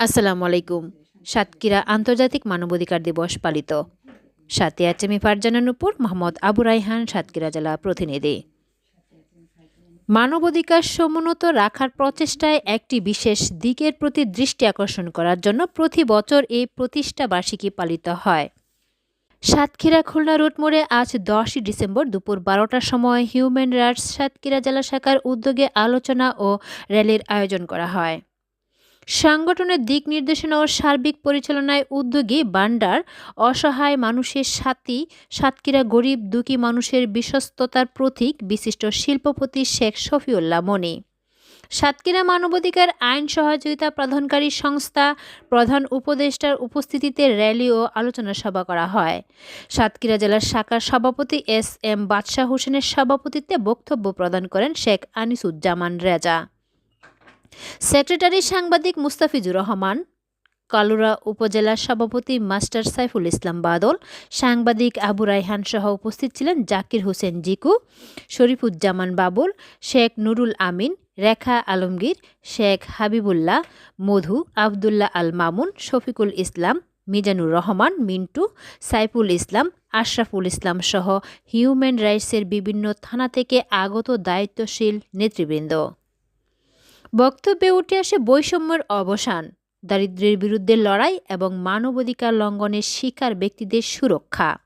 আসসালামু আলাইকুম। সাতক্ষীরা আন্তর্জাতিক মানবাধিকার দিবস পালিত। সাথে আছে আমি ফারজানা নুপুর মোহাম্মদ আবু রাইহান সাতক্ষীরা জেলা প্রতিনিধি। মানবাধিকার সমুন্নত রাখার প্রচেষ্টায় একটি বিশেষ দিকের প্রতি দৃষ্টি আকর্ষণ করার জন্য প্রতি বছর এই প্রতিষ্ঠা বার্ষিকী পালিত হয়। সাতক্ষীরা খুলনা রুট মোড়ে আজ দশই ডিসেম্বর দুপুর বারোটার সময় হিউম্যান রাইটস সাতক্ষীরা জেলা শাখার উদ্যোগে আলোচনা ও র্যালির আয়োজন করা হয়। সংগঠনের দিক নির্দেশনা ও সার্বিক পরিচালনায় উদ্যোগী বান্ডার, অসহায় মানুষের সাথী, সাতক্ষীরা গরিব, দুঃখী মানুষের বিশ্বস্ততার প্রতীক বিশিষ্ট শিল্পপতি শেখ শফিউল্লাহ মনি। সাতক্ষীরা মানবাধিকার আইন সহযোগিতা প্রদানকারী সংস্থা প্রধান উপদেষ্টার উপস্থিতিতে র্যালি ও আলোচনা সভা করা হয়। সাতক্ষীরা জেলার শাখার সভাপতি এস এম বাদশাহ হোসেনের সভাপতিত্বে বক্তব্য প্রদান করেন শেখ আনিসুজ্জামান রেজা। সেক্রেটারি সাংবাদিক মুস্তাফিজুর রহমান, কালুরা উপজেলার সভাপতি মাস্টার সাইফুল ইসলাম বাদল, সাংবাদিক আবু রাইহান সহ উপস্থিত ছিলেন জাকির হোসেন জিকু, শরীফুজ্জামান বাবুল, শেখ নুরুল আমিন, রেখা আলমগীর, শেখ হাবিবুল্লাহ, মধু, আবদুল্লাহ আল মামুন, শফিকুল ইসলাম, মিজানুর রহমান, মিন্টু, সাইফুল ইসলাম, আশরাফুল ইসলাম সহ হিউম্যান রাইটসের বিভিন্ন থানা থেকে আগত দায়িত্বশীল নেতৃবৃন্দ। বক্তব্যে উঠে আসে বৈষম্যের অবসান দারিদ্র্যের বিরুদ্ধে লড়াই এবং মানবাধিকার লঙ্ঘনের শিকার ব্যক্তিদের সুরক্ষা।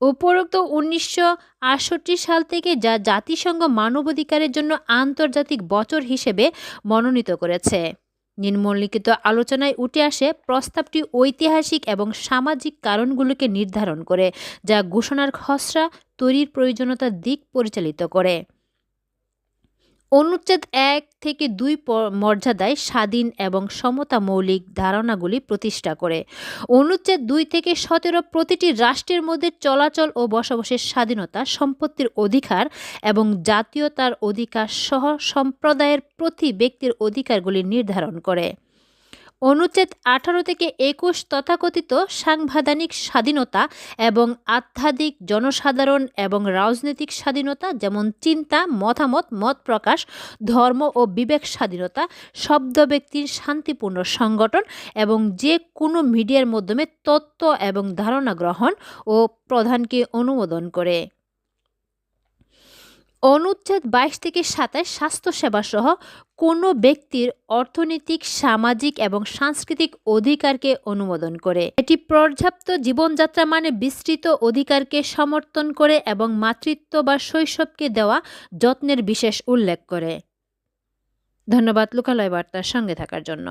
উপরোক্ত উনিশশো আটষট্টি সাল থেকে যা জাতিসংঘ মানবাধিকারের জন্য আন্তর্জাতিক বছর হিসেবে মনোনীত করেছে। নিম্নলিখিত আলোচনায় উঠে আসে প্রস্তাবটি ঐতিহাসিক এবং সামাজিক কারণগুলোকে নির্ধারণ করে, যা ঘোষণার খসড়া তৈরির প্রয়োজনীয়তার দিক পরিচালিত করে। অনুচ্ছেদ এক থেকে দুই মর্যাদায় স্বাধীন এবং সমতা মৌলিক ধারণাগুলি প্রতিষ্ঠা করে। অনুচ্ছেদ দুই থেকে সতেরো প্রতিটি রাষ্ট্রের মধ্যে চলাচল ও বসবাসের স্বাধীনতা, সম্পত্তির অধিকার এবং জাতীয়তার অধিকার সহ সম্প্রদায়ের প্রতি ব্যক্তির অধিকারগুলি নির্ধারণ করে। অনুচ্ছেদ আঠারো থেকে একুশ তথাকথিত সাংবিধানিক স্বাধীনতা এবং আধ্যাত্মিক জনসাধারণ এবং রাজনৈতিক স্বাধীনতা, যেমন চিন্তা, মতামত, মত প্রকাশ, ধর্ম ও বিবেক স্বাধীনতা, শব্দ ব্যক্তির শান্তিপূর্ণ সংগঠন এবং যে কোনো মিডিয়ার মাধ্যমে তত্ত্ব এবং ধারণা গ্রহণ ও প্রধানকে অনুমোদন করে। অনুচ্ছেদ বাইশ থেকে সাতাশ স্বাস্থ্যসেবা সহ কোনো ব্যক্তির অর্থনৈতিক, সামাজিক এবং সাংস্কৃতিক অধিকারকে অনুমোদন করে। এটি পর্যাপ্ত জীবনযাত্রা মানে বিস্তৃত অধিকারকে সমর্থন করে এবং মাতৃত্ব বা শৈশবকে দেওয়া যত্নের বিশেষ উল্লেখ করে। ধন্যবাদ লোকালয় বার্তার সঙ্গে থাকার জন্য।